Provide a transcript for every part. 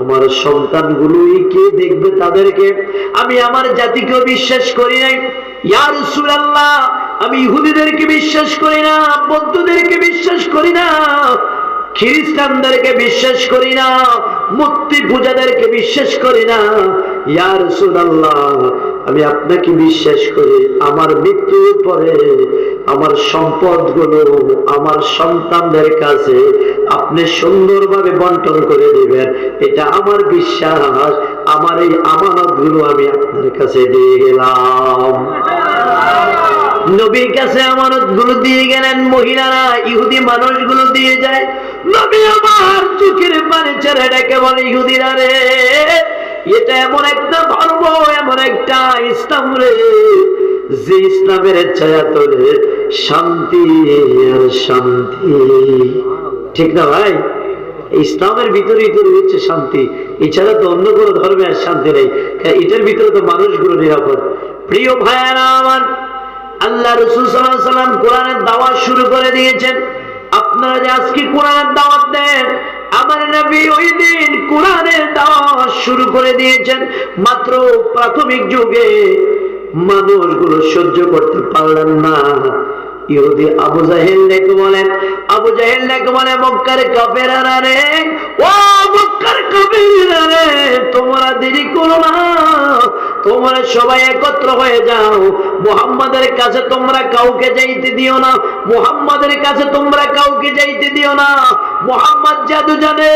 আমার সন্তানগুলোই কে দেখবে তাদেরকে? আমি আমার জাতিকেও বিশ্বাস করি নাই। আমি ইহুদিদেরকে বিশ্বাস করি না, বৌদ্ধদেরকে বিশ্বাস করি না, খ্রিস্টানদেরকে বিশ্বাস করি না, মূর্তি পূজাদেরকে বিশ্বাস করি না। ইয়ার সুরাল্লাহ আমি আপনাকে বিশ্বাস করি, আমার মৃত্যুর পরে আমার সম্পদগুলো আমার সন্তানদের কাছে আপনি সুন্দরভাবে বন্টন করে দিবেন। এটা আমার বিশ্বাস, আমার এই আমানতগুলো আমি আপনার কাছে দিয়ে গেলাম। নবীর কাছে আমানতগুলো দিয়ে গেলেন, মহিলারা, ইহুদি মানুষগুলো দিয়ে যায়, নবী আমার চোখের পানি ছেড়ে ডেকে বলে, ইহুদিরা রে এটা এমন একটা ধর্ম, এমন একটা ইসলাম রে। যে ইসলামের ছায়া তোলে শান্তি আর শান্তি। ঠিক না ভাই? ইসলামের ভিতরেই তো রয়েছে শান্তি। এছাড়া তো অন্য কোনো ধর্মে আর শান্তি নেই। এটার ভিতরে তো মানুষগুলো নিরাপদ। প্রিয় ভাইয়ারা আমার, আল্লাহ রসুল সাল্লাম কোরআনের দাওয়াত শুরু করে দিয়েছেন। আপনারা যে আজকে কোরআনের দাওয়াত দেন আমার নবী ওই দিন কোরআনের দাওয়াত শুরু করে দিয়েছেন। মাত্র প্রাথমিক যুগে মানুষগুলো সহ্য করতে পারলেন না। ইহুদি আবু জাহেল নাকি বলেন? আবু জাহেল নাকি বলে, মক্কার রে, ও মক্কার রে, তোমরা দেরি করো না। তোমরা সবাই একত্র হয়ে যাও। মুহাম্মাদের কাছে তোমরা কাউকে যাইতে দিও না। মুহাম্মাদের কাছে তোমরা কাউকে যাইতে দিও না। মুহাম্মদ জাদু জানে।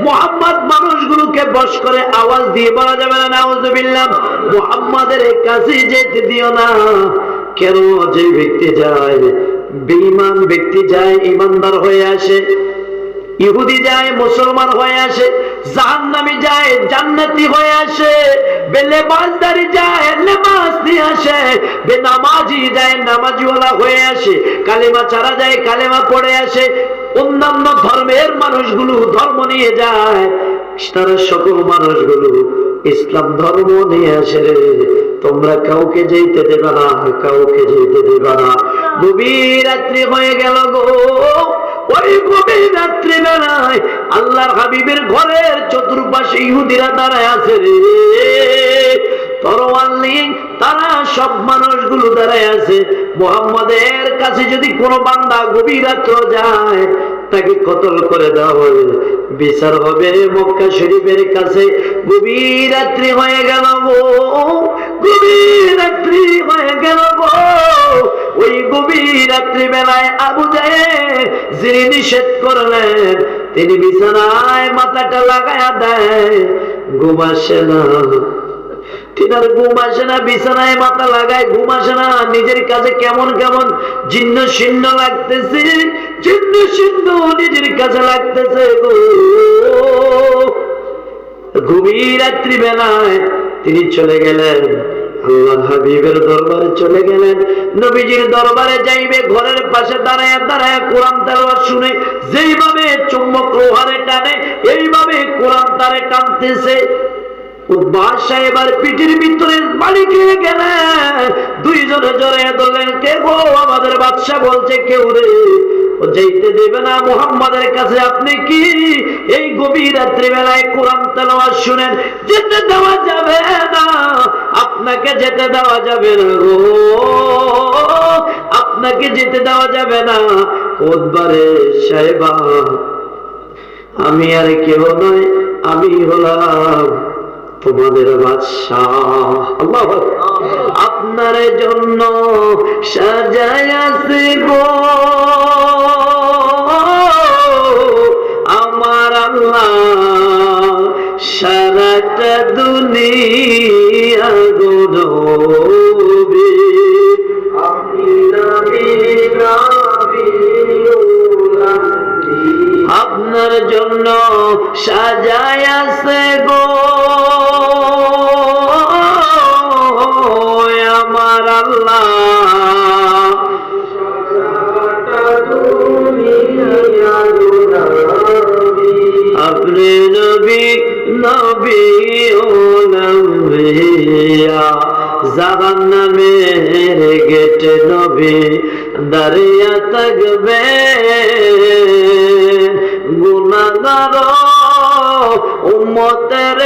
মুহাম্মদ মানুষগুলোকে করে আওয়াজ দিয়ে বলা যাবে না, নাউজুবিল্লাহ। মুহাম্মাদের কাছে যেতে দিও না। কেন যে ব্যক্তি যায়? বেঈমান ব্যক্তি যায় ইমানদার হয়ে আসে। ইহুদি যায়, মুসলমান হয়ে আসে। জাহান্নামী যায়, জান্নাতি হয়ে আসে। যায় আসে। বেনামাজি যায়, নামাজিওয়ালা হয়ে আসে। কালেমা যায়, কালেমা পড়ে আসে। অন্যান্য ধর্মের মানুষগুলো ধর্ম নিয়ে যায়। তারা সকল মানুষগুলো ইসলাম ধর্ম নিয়ে আসে রে তোমরা কাউকে যেতে দেবে না, কাউকে যেতে দেবে না। গভীর রাত্রি হয়ে গেল গো। ওই গভীর রাত্রি বেলায় আল্লাহর হাবিবের ঘরের চতুর্পাশে ইহুদিরা দাঁড়ায় আছে রে। তরোয়াল নিয়ে তারা সব মানুষগুলো দাঁড়ায় আছে। মোহাম্মদের কাছে যদি কোনো বান্দা গভীর যায় তাকে কতল করে দেওয়া হবে? বিচার হবে মক্কা শরীফের কাছে। গভীর রাত্রি হয়ে গেল গো। গভীর রাত্রি হয়ে গেল গো। ওই গভীর রাত্রি বেলায় আবু যায় যিনি নিষেধ করলেন, তিনি বিছানায় মাথাটা লাগায়া দেয়। ঘুম আসে না। তিনার ঘুম আসে না, বিছানায় মাথা লাগায় ঘুম আসে না। নিজের কাছে কেমন কেমন জিন্ন শীর্ণ লাগতেছে জিন্ন শীর্ণ নিজের কাছে লাগতেছে গো। রাত্রি বেলায় তিনি চলে গেলেন। আল্লাহ হাবিবের দরবারে চলে গেলেন। নবীজির দরবারে যাইবে, ঘরের পাশে দাঁড়ায় দাঁড়ায় কোরআন তেলাওয়াত শুনে যেইভাবে চুম্বক লোহারে টানে, এইভাবে কোরআন তারে টানতেছে। ধরলেন, কে কাছে আপনি কি? এই গভীর রাত্রি বেলায় কোরআন তেলাওয়াত শুনেন, যেতে দেওয়া যাবে না। আপনাকে যেতে দেওয়া যাবে না গো। আপনাকে যেতে দেওয়া যাবে না। কোদবারে সাহেবা, আমি আর কেউ নয় আমি হলাম তোমাদের বাদশাহ। আপনার জন্য সাজায় আছে গো গুণাগার উম্মতের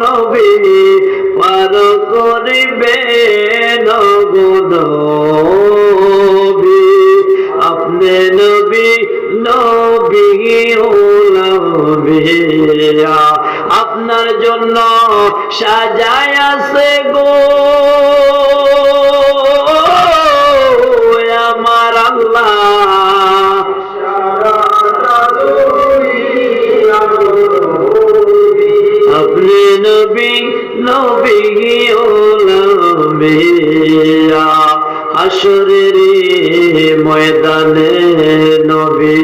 নবী পার করিবে নবী। আপনি নবী নবী আপনার জন্য সাজায় আছে ময়দানে নবী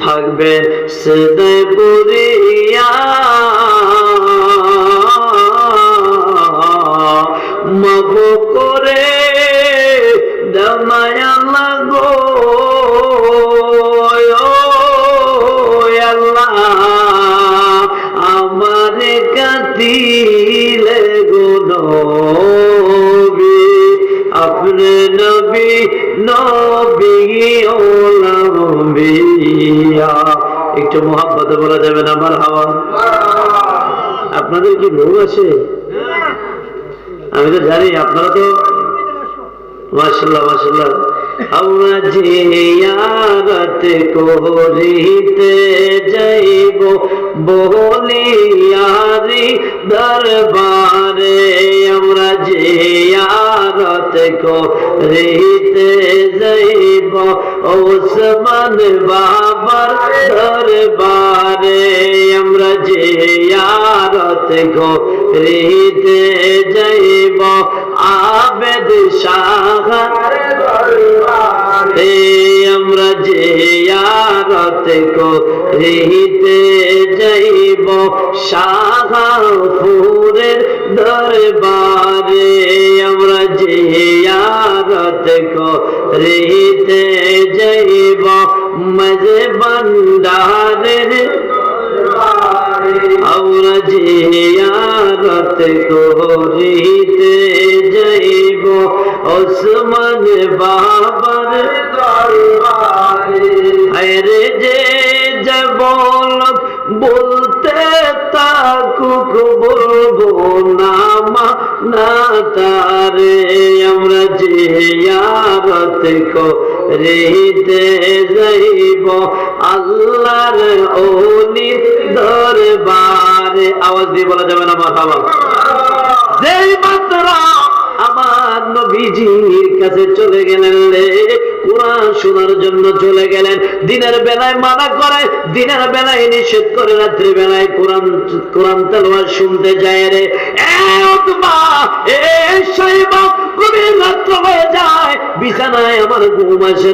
থাকবেন সেদে পুরিয়া নবী নবী একটু মোহাম্মত বলা যাবে না, আমার হাওয়া? আপনাদের কি ঘুম আছে? আমি তো জানি, আপনারা তো মাসাল্লাহ মাসাল্লাহ আমরা করিতে যাইব বলিয়ারি দরবারে, আমরা জিয়ারত করিতে যাইব। ওসমান বাবার দরবারে আমরা জিয়ারত করিতে যাইব। আবেদ শাহ আমরা যে আরত করিতে যাইব। শাহপুরের দরবারে আমরা যে আরত করিতে যাইব মজে বন্ডারের আমরা জিয়ারত করিতে যাইব ওসমান বাবার। আরে যে জবল বলতে তাকুক বলব নামা না তারে, আমরা জিয়ারত করিতে যাইব, আল্লাহর ওলি দরবারে। আওয়াজ দিয়ে বলা যাবে না, মাথা যেই মাত্র আমার নবীজির কাছে চলে গেলেন রে। কোরআন শোনার জন্য চলে গেলেন। দিনের বেলায় মানা করে, দিনের বেলায় নিষেধ করে রাত্রি বেলায় কোরআন কোরআন তেলাওয়াত শুনতে যায় রে। রাত্র হয়ে যায়। বিছানায় আমার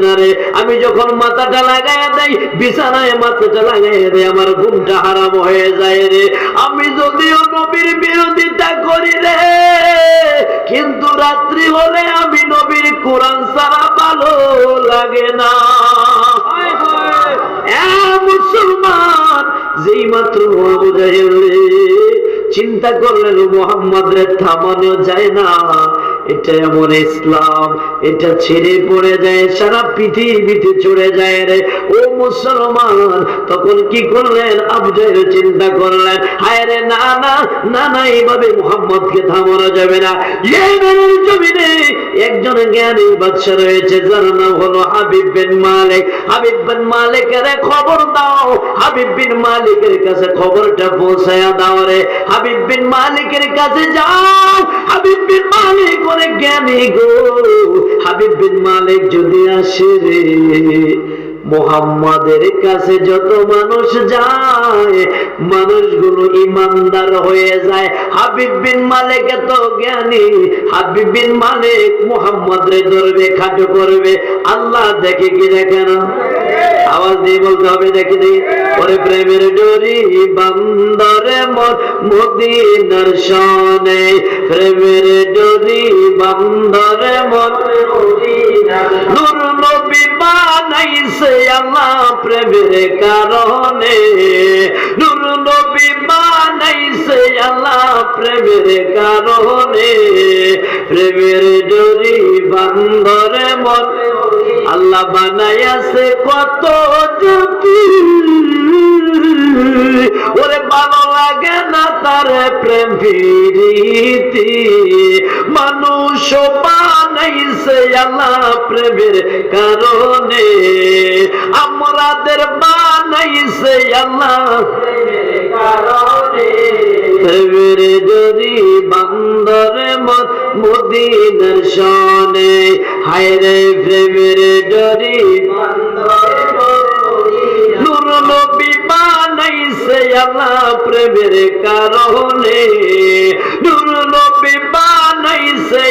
না রে। আমি যখন মাথাটা লাগাইয়া দেই, বিছানায় মাথাটা লাগাইয়া দেই, আমার ঘুমটা হারাম হয়ে যায় রে। আমি যদিও নবীর বিরোধিতা করি রে। কিন্তু রাত্রি হলে আমি নবীর কোরআন সারা ভালো লাগে না। মুসলমান, যেই মাত্র চিন্তা করলেন মোহাম্মদের থামানো যায় না। এটা এমন ইসলাম, এটা ছেড়ে পড়ে যায়, সারা পৃথিবীতে চড়ে যায় রে। ও মুসলমান, তখন কি করলেন? আবজয়ের চিন্তা করলেন, হায় রে না না না না এইভাবে মোহাম্মদকে থামানো যাবে না। ইয়েমেনের জমিনে একজন জ্ঞানী বাদশা রয়েছে, যার নাম হলো হাবিব বিন মালিক। হাবিব বিন মালিকের খবর দাও, হাবিব বিন মালিকের কাছে খবরটা পৌঁছায়া দাও রে। হাবিব বিন মালিকের কাছে যাও হাবিব বিন মালিক অনেক জ্ঞানী গো। হাবিব বিন মালিক যদি আসে রে, মোহাম্মদের কাছে যত মানুষ যায়, মানুষগুলো ইমানদার হয়ে যায়। হাবিব বিন মালিক এত জ্ঞানী, হাবিব বিন মালিক মোহাম্মদ রে ধরবে খাটো করবে। আল্লাহ দেখে কি দেখে না? আওয়াজ দিয়ে বলতে হবে, দেখে দিই ওরে প্রেমের ডোরি বান্দরে মন মদিনার সনে প্রেমের ডোরি বান্দরে মন নূর নবী বানাইছে আল্লাহ প্রেমের কারণে। নূর নবী বানাইছে আল্লাহ প্রেমের কারণে। আল্লাহ বানাইয়াছে কত জ্যোতি ওরে ভালো লাগে না তার প্রেম প্রীতি। মানুষ বানাইছে আল্লাহ প্রেমের কারণে। আমাদের বানাইছে আল্লাহ প্রেমের কারণে। প্রেমের যদি বান্দরে মত শনে, হায় রে প্রেমের যদি মত নূর নবী বানাইছে আল্লাহ প্রেমের কারণে। নূর নবী বানাইছে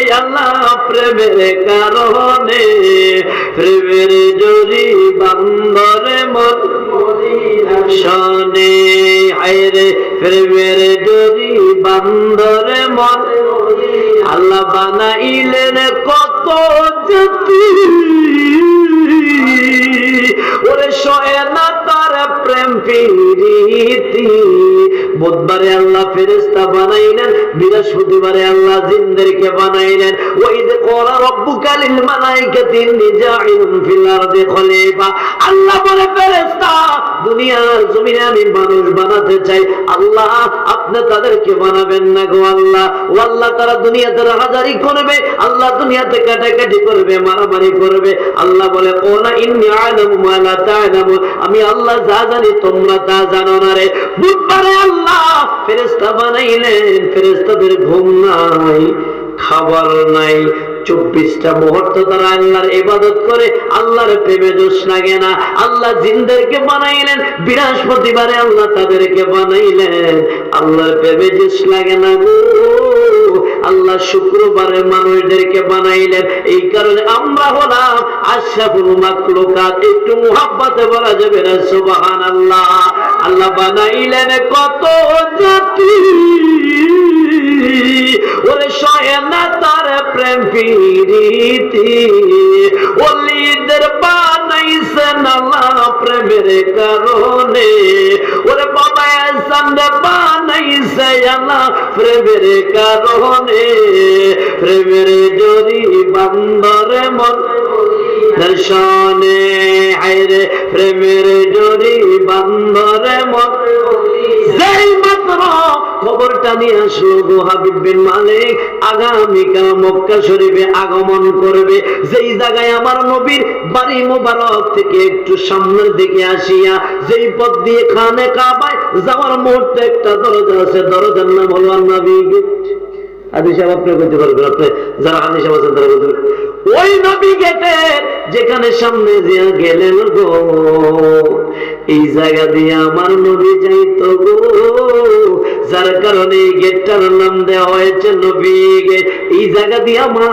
প্রেমের কারণে। প্রেমের জরি বান্দরে মন শনে। হায়রে প্রেমের জরি বান্দরে মন আল্লাহ বানাইলেন কত জাতি। ওরে শয়না তার প্রেম প্রীতি। বুধবারে আল্লাহ ফেরেস্তা বানাইলেন, বৃহস্পতিবারে আল্লাহ জিনদেরকে বানাইলেন। ওই যে কোরা রব্বুকা লিল মালাইকাতি ইন্নী জাইলুন ফিল আল্লাহ বলে ফেরেস্তা দুনিয়ার জমিনে আমি মানুষ বানাতে চাই। আল্লাহ, আপনি তাদেরকে বানাবেন না গো আল্লাহ। ও আল্লাহ তারা দুনিয়াতে রাহাজারি করবে, আল্লাহ দুনিয়াতে কাটাকাটি করবে, মারামারি করবে। আল্লাহ বলে ওলা ইন্নি আলামু মা লা তা'লামু আমি আল্লাহ যা জানি তোমরা তা জানো না রে। বুধবারে আল্লাহ ফেরেশতা বানাইলেন, ফেরেশতাদের ঘুম নাই, খাবার নাই, চব্বিশটা মুহূর্ত তারা আল্লাহর ইবাদত করে, আল্লাহর প্রেমে দোষ লাগে না। আল্লাহ জিনদেরকে বানাইলেন, বৃহস্পতিবারে আল্লাহ তাদেরকে বানাইলেন। আল্লাহর প্রেমে দোষ লাগে না আল্লাহ শুক্রবারে মানুষদেরকে বানাইলেন। এই কারণে আমরা হলাম একটু মুহাব্বতে বলা যাবে না, সুবহানাল্লাহ। আল্লাহ বানাইলেন কত জাতি। ওরে সয়ে তার প্রেম প্রীতি। ওলিদের বানাইছেন আল্লাহ প্রেমের কারণে। ওরে বাবা বানাইছে আল্লাহ প্রেমের কারণে। প্রেমের জরি বান্দরে মন। দর্শনে হায়রে প্রেমের জরি বান্দরে মন। যেই মাত্র খবরটা নিয়ে আসলো গো হাবিব বিন মালিক, আগামীকাল মক্কা শরীফে আগমন করবে। যেই জায়গায় আমার নবীর বাড়ি মোবারক থেকে একটু সামনের দিকে আসিয়া, যেই পথ দিয়ে খানে কাবায় যাওয়ার মুহূর্তে একটা দরজা আছে, দরজার নাম হলো নবী যেখানে সামনে দিয়া গেলেন গো, এই জায়গা দিয়ে আমার নবী যাইত গো। যার কারণে গেটটার নাম দেওয়া হয়েছে নবী গেট। এই জায়গা দিয়ে আমার